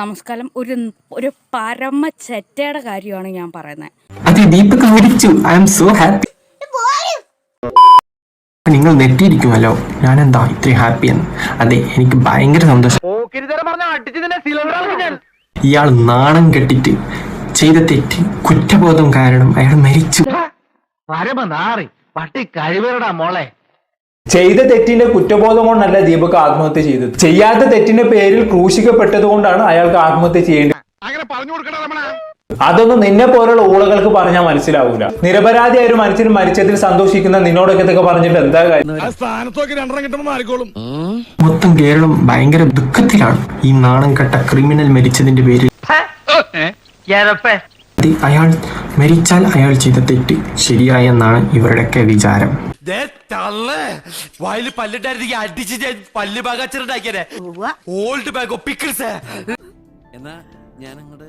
നമസ്കാരം. ഒരു ഒരു പരമ ചെറ്റയുടെ കാര്യമാണ് ഞാൻ പറയുന്നത്. അതെ ദീപക് മരിച്ചു ഐ എം സോ ഹാപ്പി നിങ്ങൾ നെറ്റിയിരിക്കുമല്ലോ. ഞാൻ എന്താ ഇത്രയും ഹാപ്പി എന്ന്? അതെ എനിക്ക് ഭയങ്കര സന്തോഷം. ഇയാൾ നാണം കെട്ടിട്ട് ചെയ്ത തെറ്റ് കുറ്റബോധം കാരണം അയാൾ മരിച്ചു. പട്ടി കഴിവരടാ മോളെ. ചെയ്ത തെറ്റിന്റെ കുറ്റബോധം കൊണ്ടല്ല ദീപക് ആത്മഹത്യ ചെയ്തത്. ചെയ്യാത്ത തെറ്റിന്റെ പേരിൽ ക്രൂശിക്കപ്പെട്ടത് കൊണ്ടാണ് അയാൾക്ക് ആത്മഹത്യ ചെയ്യേണ്ടത് അതൊന്നും നിന്നെ പോലുള്ള ഊളകൾക്ക് പറഞ്ഞാൽ മനസ്സിലാവൂല. നിരപരാധിയായ ഒരു മനുഷ്യൻ മരിച്ചതിൽ സന്തോഷിക്കുന്ന നിന്നോടൊക്കെ ഇതൊക്കെ പറഞ്ഞിട്ട് എന്താ കാര്യം? മൊത്തം കേരളം ഭയങ്കര ദുഃഖത്തിലാണ്. ഈ നാണം കെട്ട ക്രിമിനൽ മരിച്ചതിന്റെ പേരിൽ. അയാൾ മരിച്ചാൽ അയാൾ ചെയ്ത തെറ്റ് ശരിയായെന്നാണ് ഇവരുടെയൊക്കെ വിചാരം. വായിൽ പല്ലിട്ടായിരുന്നെങ്കിൽ അടിച്ച് ഞാൻ പല്ല് പാകാച്ചിട്ടുണ്ടാക്കിയേ ഓൾഡ് ബാഗ് പിക്കിൾസ് എന്നാ ഞാനങ്ങോട്ട്